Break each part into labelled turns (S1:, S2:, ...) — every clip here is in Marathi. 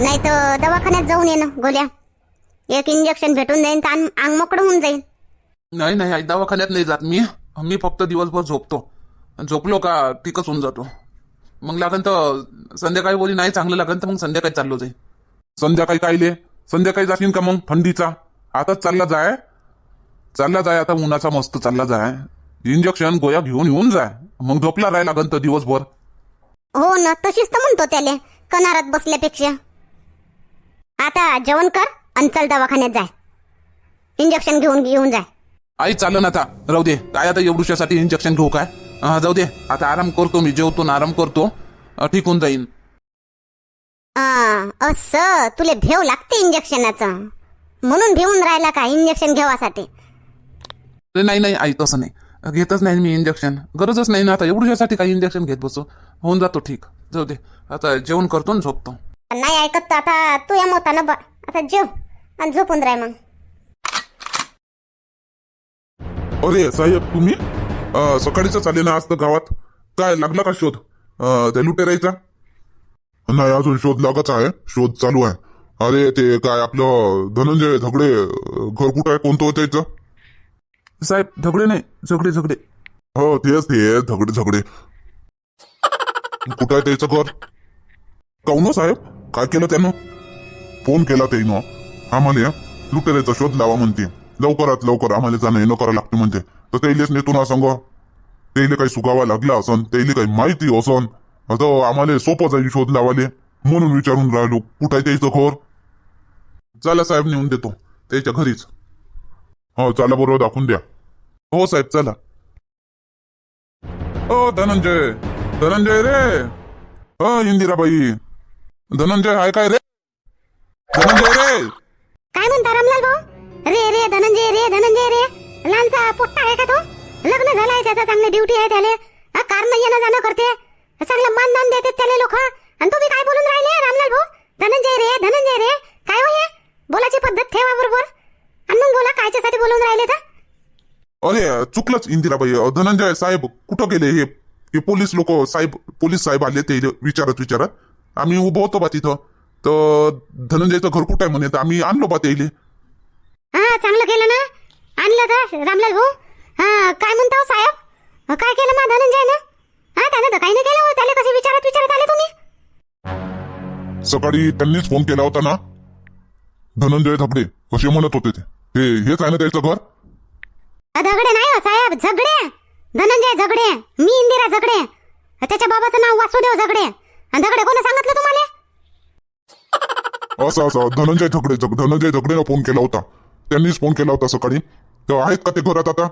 S1: नाही तर दवाखान्यात जाऊन ये ना गोल्या. एक इंजेक्शन भेटून जाईन तर अंग अंग मोकळं होऊन जाईल
S2: नाही नाही आई दवाखान्यात नाही जात मी. मी फक्त दिवसभर झोपतो. झोपलो का ठीकच होऊन जातो. मग लागन तर संध्याकाळी बोली नाही चांगलं लागन तर मग संध्याकाळी चाललो जाईल संध्याकाळी कायले संध्याकाळी जाशील का मग थंडीचा? आताच चालला जाय. चालला जाय आता उन्हाचा मस्त चालला जाय. इंजेक्शन गोया घेऊन येऊन जाय. मग झोपला राहायला लागन तर दिवसभर.
S1: हो ना तशीच तर म्हणतो त्याले कनारात बसल्यापेक्षा. आता जेवण कर आणि चल दवाखान्यात जाय. इंजेक्शन घेऊन घेऊन जाय.
S2: आई चालन आता. राहू दे. काय आता एवढ्यासाठी इंजेक्शन घेऊ काय? हा, जाऊ दे. आता आराम करतो मी. जेवतो ना आराम करतो. ठीक होऊन जाईन.
S1: आ, असं? तुले भेव लागते इंजेक्शनाचं म्हणून भेऊन राहिला का इंजेक्शन घेवासाठी?
S2: नाही नाही आई तसं नाही. घेतच नाही मी इंजेक्शन गरजच नाही ना आता. एवढ्यासाठी काही इंजेक्शन घेत बसू. होऊन जातो ठीक. जाऊ दे. आता जेवण करतो आणि झोपतो.
S1: नाही ऐकत तर आता तू या मोतानं बा आता जेव आणि झोपून राह मग.
S3: अरे साहेब तुम्ही? अं, सकाळीच आले ना आज तर गावात. काय लागला का शोध? अं, त्या लुटेरायचा नाही अजून शोध लागत आहे. शोध चालू आहे. अरे ते काय आपलं धनंजय झगडे अं, घर कुठं आहे? कोणतं होतं त्याचं?
S2: साहेब झगडे नाही. झगडे झगडे.
S3: हो तेच ते झगडे झगडे. कुठं आहे त्याचं घर? काऊन हो साहेब? काय केलं त्यानं? फोन केला त्यानं आम्हाला लुटेऱ्याचा शोध लावा म्हणते. लवकरात लवकर आम्हाला जाणं येणं करावं लागते म्हणते. तर त्यालेच नेतो ना सांग. त्याइले काही सुगावा लागला असन त्याला काही माहिती असन. आता आम्हाला सोपं जाईल शोध लावाले म्हणून विचारून राहिलो. कुठं त्याचं खोर चला साहेब नेऊन देतो त्याच्या घरीच. हो चला बरोबर दाखवून द्या. हो साहेब चला. ओ धनंजय. धनंजय रे. हो इंदिराबाई. धनंजय आहे काय रे? धनंजय रे!
S1: काय म्हणता रामलाल भाऊ? रे रे धनंजय रे धनंजय रे. लहानसा पोट्टा आहे का तो? लग्न झालंय त्याचा चांगली ड्युटी आहे त्याले. कार नाही येणं जाणं करते. चांगलं मान दान देते त्याले लोक. आणि तुम्ही काय बोलून राहिले रामलाल भाऊ? धनंजय रे धनंजय रे. काय हो हे? बोलायची पद्धत ठेवा बरोबर. आणि मग बोला कायच्यासाठी बोलून राहिले तर?
S3: अरे चुकलंच इंदिराबाई. धनंजय साहेब कुठं गेले हे? हे पोलीस लोक साहेब पोलीस साहेब आले ते विचारत विचारत. आम्ही उभं होतो बा तिथं. तर धनंजयचं घर कुठं आहे म्हणे? तर आम्ही आणलो बा त्याइले.
S1: हा चांगलं केलं ना? आणलं का रामलाल भाऊ? हा काय म्हणता हो साहेब? काय केलं मा धनंजय ना हा त्यानं तर काही नाही केलं हो. त्याला कसे विचारत विचारत आले तुम्ही?
S3: सकाळी त्यांनीच फोन केला होता ना? धनंजय झगडे कसे म्हणत होते ते? हे हेच आहे ना त्याचं घर?
S1: अ, झगडे नाही हो साहेब झगडे. धनंजय झगडे मी इंदिरा झगडे. त्याच्या बाबाचं नाव वासुदेव झगडे. झगडे कोण सांगितलं तुम्हाला?
S3: असं असं. धनंजय झग- धनंजय झगडेनं फोन केला होता. त्यांनीच फोन केला होता सकाळी. तर आहेत का ते घरात आता?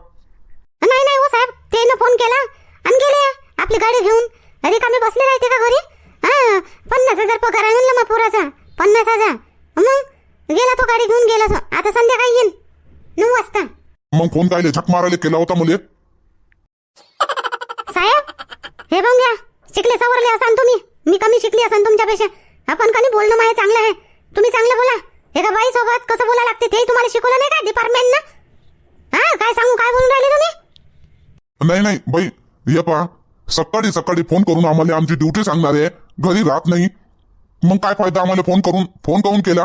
S1: नाही नाही हो साहेब. त्यानं फोन केला आणि गेले. आपली गाडी घेऊन. अरे का मी बसले राहते का घरी? हा पन्नास हजार पगार आहे म्हणलं मग पुराचा. पन्नास हजार. मग? गेला तो गाडी घेऊन गेला. आता संध्याकाळी येईन. नऊ वाजता.
S3: मग फोन कायले झक मारायला केला होता मुले?
S1: साहेब हे बघ शिकले सवरले असाल तुम्ही. मी कमी शिकली असाल तुमच्यापेक्षा. आपण कधी बोलणं माझे चांगलं आहे? तुम्ही चांगलं बोला. एका बाई सोबत कसं बोला लागते ते तुम्हाला शिकवलं नाही का डिपार्टमेंट ना? हा काय सांगू काय बोलून राहिले तुम्ही?
S3: नाही नाही बाई हे पहा. सकाळी सकाळी फोन करून आम्हाला आमची ड्युटी सांगणार. आहे घरी राहत नाही. मग काय फायदा आम्हाला फोन करून फोन करून केला?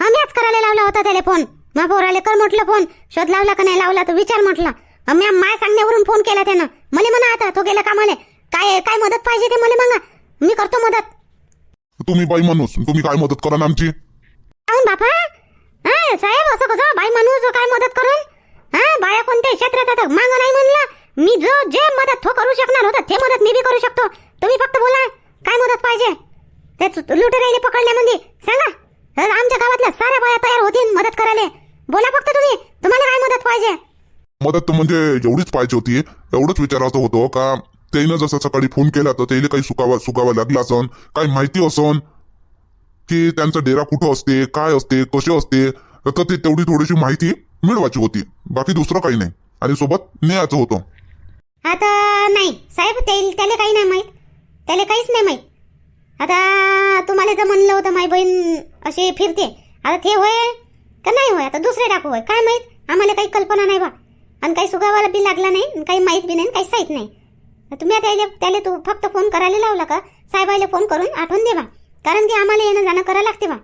S1: आम्ही आज करायला लावला होता त्याला फोन. मग पोराले कर म्हटलं फोन. शोध लावला का नाही लावला तर विचार म्हटलं. मी माय सांगण्यावरून फोन केला त्यानं. मला म्हणा आता तो गेला कामाले. काय काय मदत पाहिजे ते मला मागा. मी करतो मदत.
S3: तुम्ही बाई माणूस तुम्ही काय मदत करा ना आमची?
S1: काहून बापा. हा साहेब असं कसं? बाई माणूस काय मदत करून हा बाया कोणत्या क्षेत्रात आता माग नाही म्हणलं. मी जो जे मदत तो करू शकणार होता ते मदत मी बी करू शकतो. तुम्ही फक्त बोला काय मदत पाहिजे? ते लुटेराईले पकडण्यामध्ये. सांगा. आमच्या गावातल्या साऱ्या बाया तयार होतील मदत करायला. बोला फक्त तुम्ही तुम्हाला काय मदत पाहिजे?
S3: मदत म्हणजे एवढीच पाहिजे होती. एवढंच विचारायचं होतं का त्यानं जसं सकाळी फोन केला तर त्याला काही सुकावा सुकावा लागला असन. काही माहिती असन? की त्यांचा डेरा कुठं असते? काय असते? कसे असते? तर ते तेवढी थोडीशी माहिती मिळवायची होती. बाकी दुसरं काही नाही. आणि सोबत न्यायचं होतं.
S1: आता नाही. साहेब त्याला काही नाही माहीत. त्याला काहीच नाही माहीत. आता तुम्हाला जर म्हणलं होतं माई बहीण अशी फिरते. आता ते होय का नाही होय? आता दुसरे टाकू होय. काय माहीत? आम्हाला काही कल्पना नाही बा. आणि काही सुगावाला बी लागला नाही आणि काही माहीत बी नाही काही साहित नाही. तुम्ही आता याले- त्याला तू फक्त फोन करायला लावला का? साहेबाला फोन करून आठवून दे बा. कारण की आम्हाला येणं जाणं करायला लागते बा.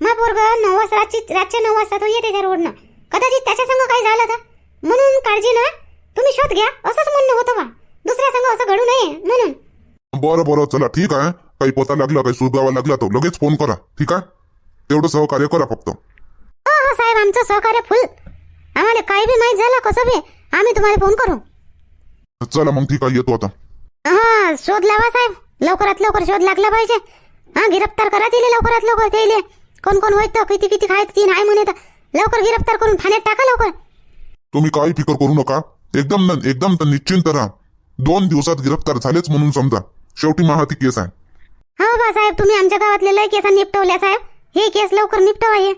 S1: मा पोरग नऊ वाजता रातची रातच्या नऊ वाजता तो येते त्या रोडनं कदाचित त्याच्या संग काही झालं तर? म्हणून काळजी ना. तुम्ही शोध घ्या. असंच म्हणणं होतं बा. दुसऱ्या संग असं घडू नये. म्हणून.
S3: बरं बरं. चला ठीक आहे. काही पता लागला काही सुगावा लागला तर लगेच फोन करा. ठीक आहे? तेवढं सहकार्य करा फक्त.
S1: हो साहेब आमचं सहकार्य फुल आम्हाला काही बी माहीत झालं कसं बी? आम्ही तुम्हाला फोन करू.
S3: चला मग ठीक आहे येतो आता.
S1: हा शोध लावा साहेब. लवकरात लवकर शोध लागला पाहिजे. हा गिरफ्तार करा तिले लवकरात लवकर त्याले कोण कोण होत किती किती खायत ती नाही म्हणे लवकर गिरफ्तार करून ठाण्यात टाका लवकर.
S3: तुम्ही काही फिकर करू नका. एकदम न- एकदम तर निश्चिंत राहा. दोन दिवसात गिरफ्तार झालेच म्हणून समजा. शेवटी महाती केस आहे.
S1: हो बा साहेब तुम्ही आमच्या गावातले लय केस निपटवल्या साहेब. हे केस लवकर निपटवा हे.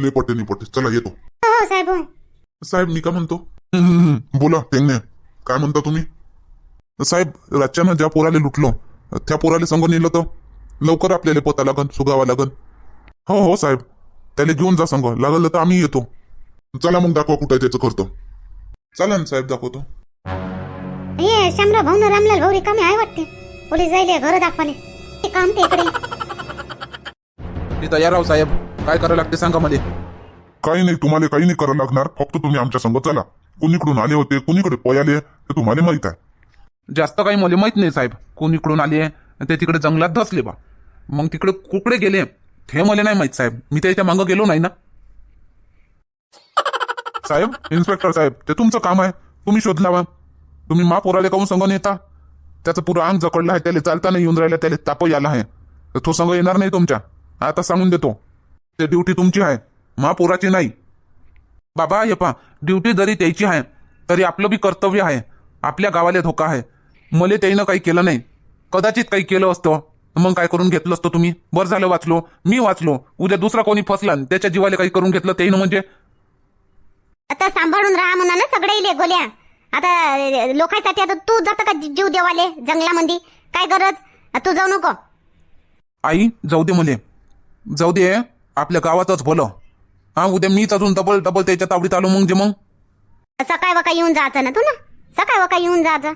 S3: ले पट्टे नि पट्टे चला येतो.
S1: हो हो साहेब हो
S2: साहेब मी का म्हणतो?
S3: हम्म, हम्म, हम्म. बोला टेंगणे काय म्हणता तुम्ही?
S2: साहेब रातच्यानं ज्या पोराले लुटलो त्या पोराले संग नेलं तर? लवकर आपल्याला पता लागन सुगावा लागन. हो हो साहेब. त्याला घेऊन जा संग. लागलं तर आम्ही येतो.
S3: चला मग दाखवा कुठं आहे त्याचं करतो
S2: चला ना साहेब दाखवतो.
S1: हे शामराव भाऊ न रामलाल भाऊ रिकामे आहे वाटते. पोलीस जायले घर दाखवाले ते काम ते इकडे.
S2: मी तयार आहो साहेब. काय करायला लागते सांगा मध्ये
S3: काही नाही तुम्हाला काही नाही करावं लागणार. फक्त तुम्ही आमच्या संग चला. कुणीकडून आले होते कुणीकडे पयाले ते तुम्हाला माहीत आहे.
S2: जास्त काही मला माहीत नाही साहेब. कोण इकडून आले ते तिकडे जंगलात धसले बा. मग तिकडे कुकडे गेले हे मला नाही माहीत साहेब. मी त्याच्या मागं गेलो नाही ना. साहेब इन्स्पेक्टर साहेब ते तुमचं काम आहे. तुम्ही शोध लावा. तुम्ही मा पोराले काहून संग नेता? त्याचं पुरं अंग जकडलं आहे त्याला चालता नाही येऊन राहिला त्याला ताप आला आहे. तर तो संग येणार नाही तुमच्या. आता सांगून देतो. ते ड्युटी तुमची आहे. मा पोराची नाही. बाबा हे पा ड्युटी जरी त्याची आहे तरी आपलं बी कर्तव्य आहे. आपल्या गावाला धोका आहे. मले त्याईनं काही केलं नाही. कदाचित काही केलं असतं. मग काय करून घेतलं असतं तुम्ही? बरं झालं वाचलो. मी वाचलो. उद्या दुसरा कोणी फसला त्याच्या जीवाला काही करून घेतलं त्याईनं म्हणजे?
S1: आता सांभाळून राहा म्हणा ना सगळे इले गोल्या. आता लोकांसाठी आता तू जात का जीव देवाले जंगलामध्ये काय गरज? तू जाऊ नको.
S2: आई जाऊ दे मले. जाऊ दे आपल्या गावातच भलं हा उद्या मीच अजून डबल डबल त्याच्या तावडीत आलो मग जे मग.
S1: सकाळ वका येऊन जायचं ना तू ना? सकाळ वका येऊन जायचं.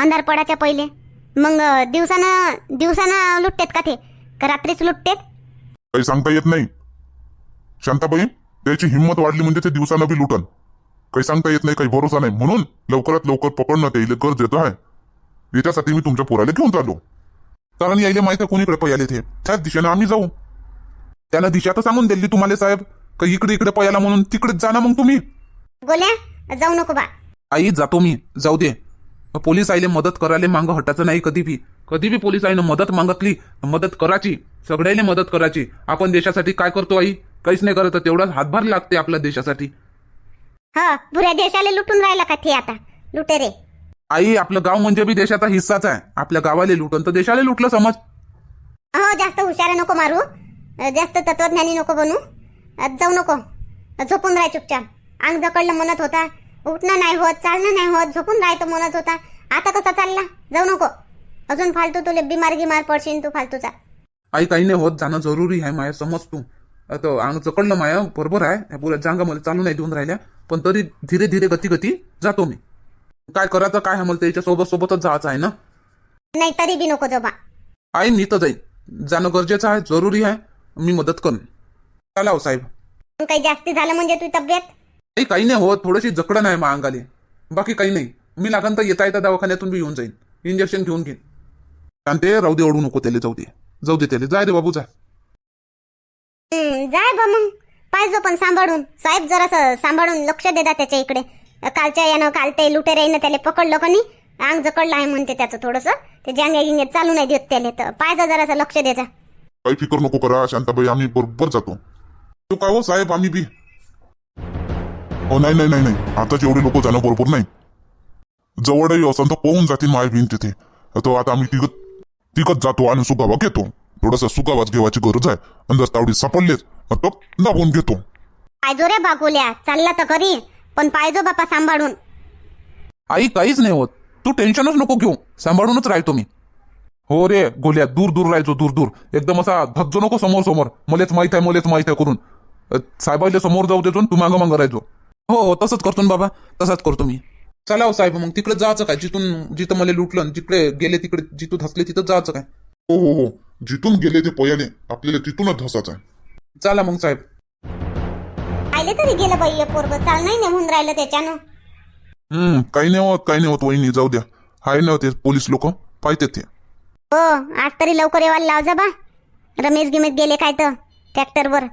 S1: अंधार पडाच्या पहिले. मग दिवसानं दिवसानं लुटतेत का ते? का रात्रीच लुटतेत?
S3: काही सांगता येत नाही. शांताबाई त्याची हिंमत वाढली म्हणजे ते दिवसानं बी लुटन. काही सांगता येत नाही काही भरोसा नाही. म्हणून लवकरात लवकर पकडणं त्याला गरजेचं आहे. याच्यासाठी मी तुमच्या पोराला घेऊन चाललो.
S2: कारण यायला माहिती कोणीकडे पयाले ते त्याच दिशेनं आम्ही जाऊ. त्याला दिशा तर सांगून दिली तुम्हाला साहेब. का इकडे इकडे पयाला म्हणून तिकडेच जा ना मग तुम्ही.
S1: गोल्या जाऊ नको बा.
S2: आई जातो मी. जाऊ दे. पोलीस आईले मदत करायला मागं हटायचं नाही कधी बी. कधी बी पोलीस आईनं मदत मागतली मदत करायची. सगळ्याला मदत करायची. आपण देशासाठी काय करतो आई? काहीच नाही करत तेवढाच हातभार लागते आपल्या देशासाठी.
S1: हा पुऱ्या देशाला लुटून राहिला का ते आता? लुटे रे.
S2: आई आपलं गाव म्हणजे बी देशाचा हिस्साच आहे. आपल्या गावाला लुटून तर देशाला लुटलं समज.
S1: हो जास्त हुशार नको मारू. जास्त तत्वज्ञानी नको बनू. अं, जाऊ नको. झोपून राह चुपचाप. अंग जकडलं म्हणत होता. उठणं नाही होत चालणं नाही होत झोपून राहायचं म्हणत होता. आता कसा चालला? जाऊ नको. अजून फालतू तुले बिमार गिमार पडशील तू फालतूचा.
S2: आई काही नाही होत जाणं जरुरी आहे माया समज तू. आता अंग चकडलं माया बरोबर आहे. पुऱ्या जांगा मला चालू नाही देऊन राहिल्या. पण तरी धीरे धीरे गती गती जातो मी. काय करायचं काय आहे मला त्याच्या सोबत सोबतच जायचं आहे ना?
S1: नाही तरी बी नको जोबा.
S2: आई मी तर जाईल जाणं गरजेचं आहे जरुरी आहे. मी मदत करून. चला हो साहेब.
S1: काही जास्ती झालं म्हणजे तुझी तब्येत?
S2: काही काही नाही होत थोडीशी जकडं नाही मा अंगाले बाकी काही नाही. मी लागन तर येता येता दवाखान्यातून बी येऊन जाईन. इंजेक्शन घेऊन घेईन. आणि ते राहू दे ओढू नको त्याला जाऊ दे. जाऊ दे त्याला. जाय रे बाबू जा.
S1: हं, जाय बा मग. पाहिजे पण सांभाळून. साहेब जरासं सांभाळून लक्ष देता त्याच्या इकडे. कालच्या यानं काल ते लुटेराईनं त्याला पकडलं का नाही? अंग जकडलं आहे म्हणते त्याचं थोडंसं. ते जांगे गिंगे चालू नाही देत त्याला. तर पाहिजे जरासं लक्ष द्यायचा
S3: काही फिकर नको करा शांताबाई. आम्ही बरोबर जातो.
S2: तू काय हो साहेब आम्ही बी?
S3: हो नाही नाही नाही नाही. आता जेवढे लोक जाणं बरोबर नाही. जवळही असं तर पोहून जातील माय भिन तिथे. तो आता आम्ही तिघत तिघत जातो आणि सुगावा घेतो. थोडासा सुगावाच घेवायची गरज आहे. अंदाज तावडी सापडलेच तो दाबून घेतो.
S1: पाहिजो रे बागोल्या. चालला तर घरी. पण पाहिजो बापा सांभाळून.
S2: आई काहीच नाही होत. तू टेन्शनच नको घेऊ. सांभाळूनच राहतो मी. हो रे गोल्या. दूर दूर राहायचो दूर दूर. एकदम असा धज्जो नको समोर समोर. मलेच माहीत आहे मलेच माहीत आहे करून. अ, साहेबाईला समोर जाऊ देतो तू मागं मागं राहायचो हो हो तसंच करतो ना बाबा तसाच करतो मी. चला हो साहेब मग तिकडे जायचं काय? जिथून जिथं मला लुटलं जिकडे गेले तिकडे जिथं धसले तिथं जायचं काय?
S3: हो हो हो. जिथून गेले ते पोयाले आपल्याला तिथूनच धसायचं आहे.
S2: चला मग साहेब.
S1: आले तरी गेलं बाई हे पोरग. चाल नाही नेमून राहिलं त्याच्यानं.
S3: हम्म काही नाही होत काही नाही होत वहिनी जाऊ द्या. हाय ना ते पोलीस लोक पाहिजे ते.
S1: हो आज तरी लवकर येवायला लाव जा बा. रमेश गिमेश गेले काय तर ट्रॅक्टरवर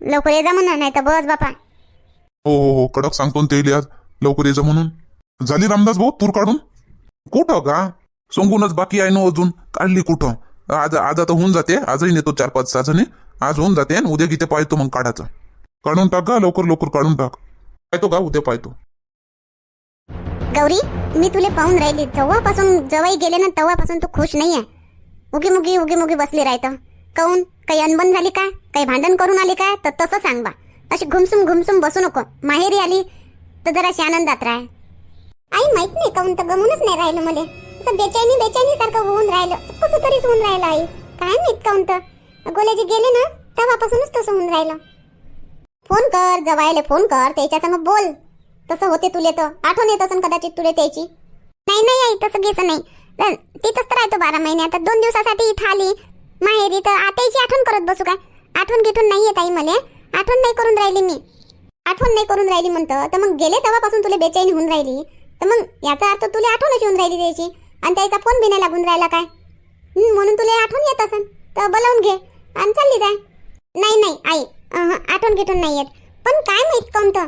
S1: लवकर ये जा म्हणा नाही तर बस बापा.
S3: हो हो हो कडक सांगतो ना ते आज लवकर यायचं म्हणून. झाली रामदास भाऊ तूर काढून? कुठं का? सोंगूनच बाकी आहे ना अजून. काढली कुठं? आज आज आता होऊन जाते. आजही नेतो चार पाच सहा जणी. आज होऊन जाते आणि उद्या किती पाहतो मग काढायचं. काढून टाक का लवकर लवकर काढून टाक. पाहतो का? उद्या पाहतो.
S1: गौरी मी तुले पाहून राहिली. जेव्हापासून जवाई गेले ना तेव्हापासून तू खुश नाही आहे उगी मुगी उगी मुगी बसली राहतं. काऊन? काही अनबन झाली काय काही भांडण करून आली काय? तर तसं सांग बा. अशी घुमसुम घुमसुम बसू नको. माहेरी आली तर जराशी आनंदात राह. आई माहीत नाही काऊन तर गमूनच नाही राहिलं मला. असं बेचैनी बेचैनी सारखं होऊन राहिलं. कसं तरीच होऊन राहिलं आई. काय माहीत काऊन तर. गोल्याजी गेले ना तेव्हापासूनच तसं होऊन राहिलं. फोन कर जवायले फोन कर त्याच्या संग बोल. तसं होते तुले तर. आठवण येत असेल कदाचित तुले त्याची. नाही नाही आई तसं घ्यायचं नाही. तिथंच तर राहतो बारा महिने. आता दोन दिवसासाठी इथं आली. माहेरी तर आताची आठवण करत बसू काय? आठवण घेतून नाही येत आई मला. आठवण नाही करून राहिली मी. आठवण नाही करून राहिली म्हणतं. तर मग गेले तेव्हापासून तुला बेचैन होऊन राहिली. तर मग याचा अर्थ तुला आठवणच येऊन राहिली त्याची. आणि त्याचा फोन बी नाही लागून राहिला काय? म्हणून तुला आठवण येत असेल तर बोलावून घे. आणि चालली जाय. नाही नाही आई. आठवण घेटून नाही येत. पण काय माहीत कोणतं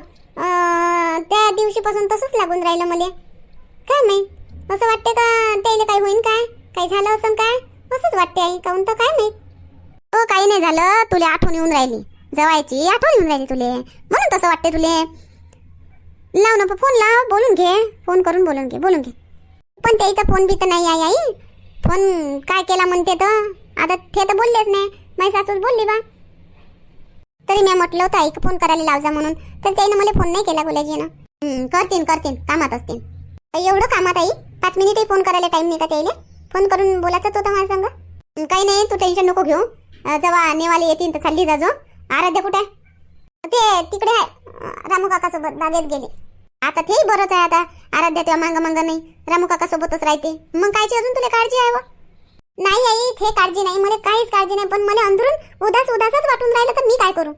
S1: त्या दिवशीपासून तसंच लागून राहिलं मला. काय माहीत? असं वाटते का त्याला काय होईन काय? काही झालं असं काय? असंच वाटते आई. काऊन तर काय माहीत? हो काही नाही झालं. तुला आठवण येऊन राहिली. जवायची आठवण येऊन राहिली तुले. म्हणून तसं वाटते तुले. लाव ना फोन लाव. बोलून घे. फोन करून बोलून घे. बोलून घे. पण त्याचा फोन बी तर नाही आहे आई. फोन काय केला म्हणते तर? आता ते तर बोललेच नाही. माझी सासूच बोलली बा. तरी मी म्हटलं होतं आई फोन करायला लाव जा म्हणून. तर त्यानं मला फोन नाही केला गुलाजीनं. हं, करतीन करतीन. कामात असतील एवढं कामात आई पाच मिनिटही फोन करायला टाइम नाही का त्याला फोन करून बोलायचं होतं माझ्या संग? काही नाही तू टेन्शन नको घेऊ. जेव्हा नेवाले येतील तर चालली जा जो कुठे? ते तिकडे आहे. रामू काकासोबत बागेत गेले. आता तेही बरंच आहे आता. आराध्या तेव्हा मांग मांग नाही. रामू काका सोबतच राहते. मग कायची अजून तुला काळजी आहे व? नाही आई ते काळजी नाही. मला काहीच काळजी नाही. पण मला अंदरून उदास उदासच वाटून राहिलं तर मी काय करू?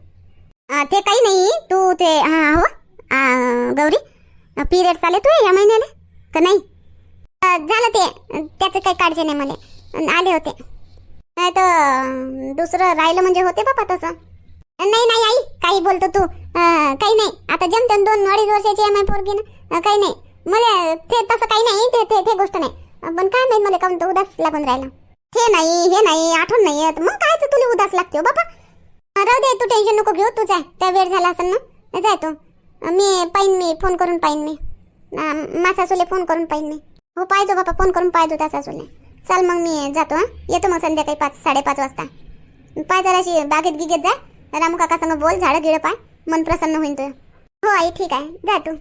S1: ते काही नाही. तू ते हा हो गौरी पिरियड आले तू या महिन्याला? का नाही? झालं ते. त्याचं काही काळजी नाही मला. आले होते. नाही तर दुसरं राहिलं म्हणजे होते बापा तसं. नाही नाही आई काही बोलतो तू. काही नाही. आता जमते दोन अडीच वर्षाची आहे आय पोरगी ना. काही नाही. मला ते तसं काही नाही ते ते ते गोष्ट नाही. पण काय माहीत मला काऊन तर उदास लागून राहिला. हे नाही हे नाही आठवण नाही येत. मग कायच तुला उदास लागते हो बापा राहू दे तू टेन्शन नको घेऊ तू जाय त्या वेळ झाला असेल ना. जाय तू. मी पाहिन मी फोन करून पाहिन मी. मा सासूले फोन करून पाहिन मी. हो पाहिजो बापा फोन करून पाहिजो त्या सासूले. चल मग मी जातो हा. येतो मग संध्याकाळी पाच साडेपाच वाजता. पाय जराशी बागेत गिगेत जा. रामू काका संग बोल झाडं गिळं पाय. मन प्रसन्न होईन तुझं. हो आई ठीक आहे. जा तू.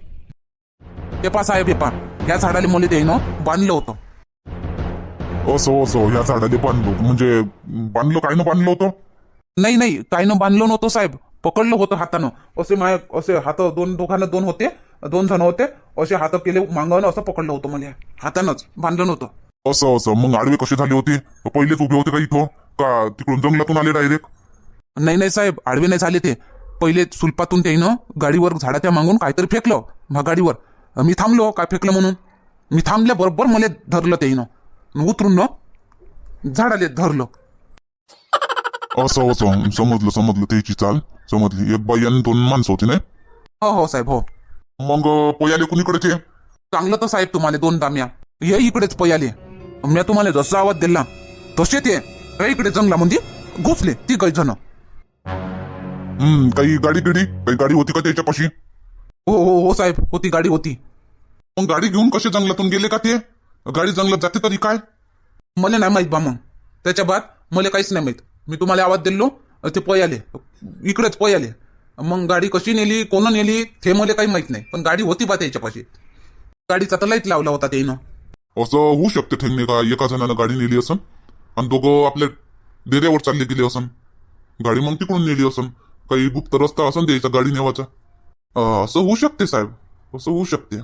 S2: हे पा साहेब हे पा ह्या झाडाला मुली देईन बांधलं होतं.
S3: असं असं. ह्या झाडाले बांधलो. म्हणजे बांधलं काय ना बांधलं होतं?
S2: नाही नाही. काही न बांधलं नव्हतं साहेब. पकडलं होतं हातानं. असे माय असे हात दोन दोघांना दोन होते. दोन जण होते. असे हात केले मागवणं असं पकडलं होतं मला. हातानंच बांधलं नव्हतं.
S3: असं असं. मग आडवे कसे झाले होते? पहिलेच उभे होते का इथं? का तिकडून जंगलातून आले डायरेक्ट
S2: नाही नाही साहेब. आडवे नाही झाले ते. पहिले सुलपातून त्यानं गाडीवर झाडाच्या मागून काहीतरी फेकलं मग गाडीवर मी थांबलो काय फेकलं म्हणून? मी थांबल्या बरोबर मला धरलं आणि उतरून न झाडाले धरलं.
S3: असं असं. समजलं समजलं. त्याची चाल. समजली. एक बाई आणि दोन माणसं होती नाही?
S2: हो हो साहेब हो.
S3: मग पोयाले कुणीकडेचे?
S2: चांगलं तर साहेब तुम्हाला दोन दाम्या. हे इकडेच पयाले. मी तुम्हाला जसा आवाज दिला तसे ते इकडे जंगलामध्ये घुसले ती काही जण.
S3: हम्म काही गाडी गिडी? काही गाडी होती का त्याच्यापाशी?
S2: हो हो हो साहेब होती गाडी होती.
S3: मग गाडी घेऊन कसे जंगलातून गेले का ते? गाडी जंगलात जाते तरी काय?
S2: मला नाही माहीत बा मग. त्याच्या बाद मला काहीच नाही माहीत. मी तुम्हाला आवाज दिलो ते पयाले इकडेच पयाले मग गाडी कशी नेली कोण नेली ते मला काही माहीत नाही. पण गाडी होती बा त्याच्यापाशी. गाडीचा तर लाइट लावला होता त्यानं.
S3: असं होऊ शकते ठेवणे का एका जणानं गाडी नेली असन आणि दोघं आपल्या डेऱ्यावर चालले गेले असन गाडी मग तिकडून नेली असन काही गुप्त रस्ता असन द्यायचा गाडी नेवाचा. अं, असं होऊ शकते साहेब. असं होऊ शकते.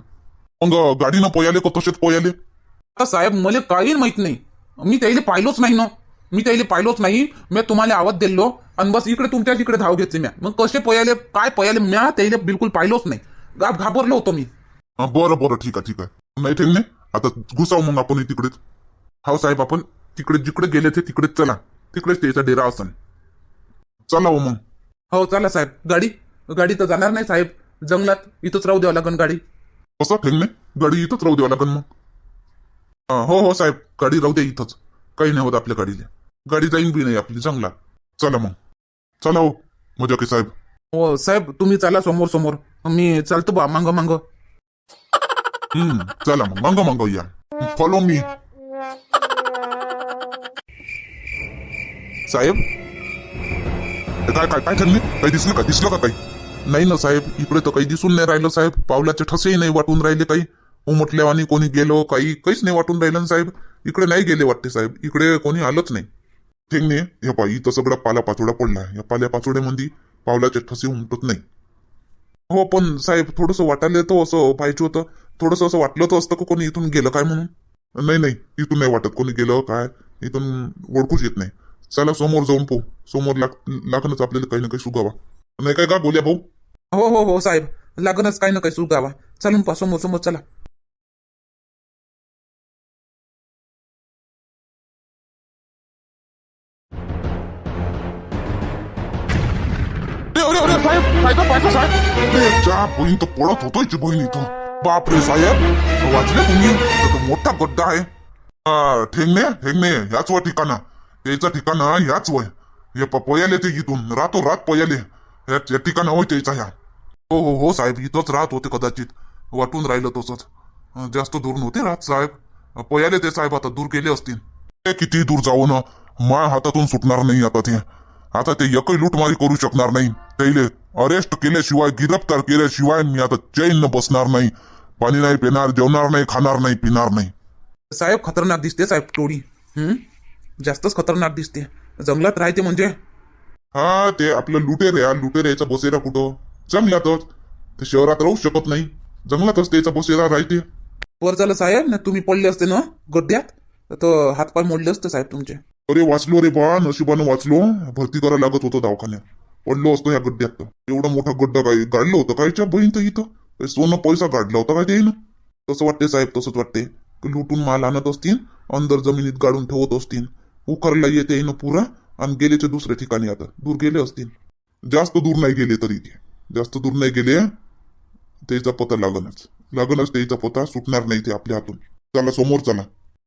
S3: मग गाडीनं पोयाले का तसेच पोयाले?
S2: आता साहेब मला काही माहीत नाही. मी त्याला पाहिलोच नाही ना. मी त्याला पाहिलोच नाही. मी तुम्हाला आवाज दिलो आणि बस इकडे तुमच्या इकडे धाव घेतली म्या. मग कसे पयाले काय पयाले म्या त्याला बिलकुल पाहिलोच नाही. घाबरलो होतो मी.
S3: बरं बरं. ठीक आहे ठीक आहे. नाही ठेवणे आता घुसाव मग आपण तिकडेच. हो साहेब आपण तिकडे जिकडे गेले ते तिकडेच चला. तिकडेच त्याचा डेरा असन. चला हो मग.
S2: हो चला साहेब. गाडी? गाडी तर जाणार नाही साहेब. जंगलात इथंच राहू द्यावं लागेल गाडी.
S3: कसं? ठेवणे गाडी इथंच राहू द्यावं लागेल मग. हा, हो हो साहेब. गाडी राहू द्या इथंच. काही नाही होत आपल्या गाडीला. गाडी जाईन बी नाही आपली जंगलात. चला मग. चला हो. मजा की साहेब.
S2: हो साहेब तुम्ही चला समोर समोर. मी चालतो बा मांग मांग.
S3: हम्म चला मग मंग मंग या फॉलो मी साहेब काय काय काय ठरले काही दिसलं का दिसलं का काही नाही ना साहेब इकडे तर काही दिसून नाही राहिलं साहेब पावलाचे ठसेही नाही वाटून राहिले काही उमटल्यावानी कोणी गेलो काही काहीच नाही वाटून राहिलं ना साहेब इकडे नाही गेले वाटते साहेब इकडे कोणी आलंच नाही ठेंगणे हे पा इथं सगळा पाला पाचोडा पडला या पाल्या पाचोड्यामध्ये पावलाचे ठसे उमटत नाही हो पण साहेब थोडस वाटायला येतं असं पाहिजे होतं थोडस असं वाटलं तर असतं का कोणी इथून गेलं काय म्हणून? नाही नाही इथून नाही वाटत कोणी गेलं काय? इथून ओळखूच येत नाही. चला समोर जाऊन पाहू. समोर लाग लागणच आपल्याला काही ना काही सुगावा. नाही काय का बोल्या भाऊ?
S2: हो हो हो साहेब. लागणच काही ना काही सुख गावा चालून पा समोर समोर चला.
S3: अरे अरे अरे साहेब साहेब. पडत होतोय बहीण इथं. बापरे साहेब. वाचले तुम्ही? मोठा गड्डा आहे. ठेंगणे ठेंगणे ह्याच व ठिकाणा. त्याचं ठिकाण ह्याच वय. हे पयाले ते इथून. रातो रात पयाले. या या ठिकाणा होय त्याचा ह्या. हो हो हो साहेब. इथंच राहत होते कदाचित. वाटून राहिलं तसंच. जास्त दूर नव्हते राहत साहेब. पयाले ते साहेब आता दूर गेले असतील. ते किती दूर जाऊ ना माळ हातातून सुटणार नाही आता ते. आता ते एकही लूटमारी करू शकणार नाही. त्याले अरेस्ट केल्याशिवाय गिरफ्तार केल्याशिवाय मी आता चैन बसणार नाही. पाणी नाही पिणार जेवणार नाही खाणार नाही पिणार नाही.
S2: साहेब खतरनाक दिसते साहेब टोळी. हम्म जास्तच खतरनाक दिसते. जंगलात राहते म्हणजे?
S3: हा ते आपलं लुटेर लुटेर याचा बसेरा कुठं? जंगलातच. ते शहरात राहू शकत नाही. जंगलातच त्याचा बसेरा राहते.
S2: वर झालं साहेब ना तुम्ही पडले असते ना गड्ड्यात तर हातपाय मोडले असते साहेब तुमचे.
S3: अरे वाचलो रे बा नशिबानं वाचलो. भरती करायला लागत होतं दवाखान्यात. पडलो असतो या गड्ड्यात. एवढा मोठा गड्डा काय गाडलं होतं कायच्या बहीण तर इथं? सोनं पैसा गाडला होता काय ते तसं वाटते साहेब तसंच वाटते की लुटून माल आणत असतील अंदर जमिनीत गाडून ठेवत असतील. उखरला येते ना पुरा आणि गेले दुसऱ्या ठिकाणी आता. दूर गेले असतील. जास्त दूर नाही गेले तरी ते. जास्त दूर नाही गेले त्याचा पता लागणच लागणच त्याचा पता सुटणार नाही ते आपल्या हातून. चला समोर चला.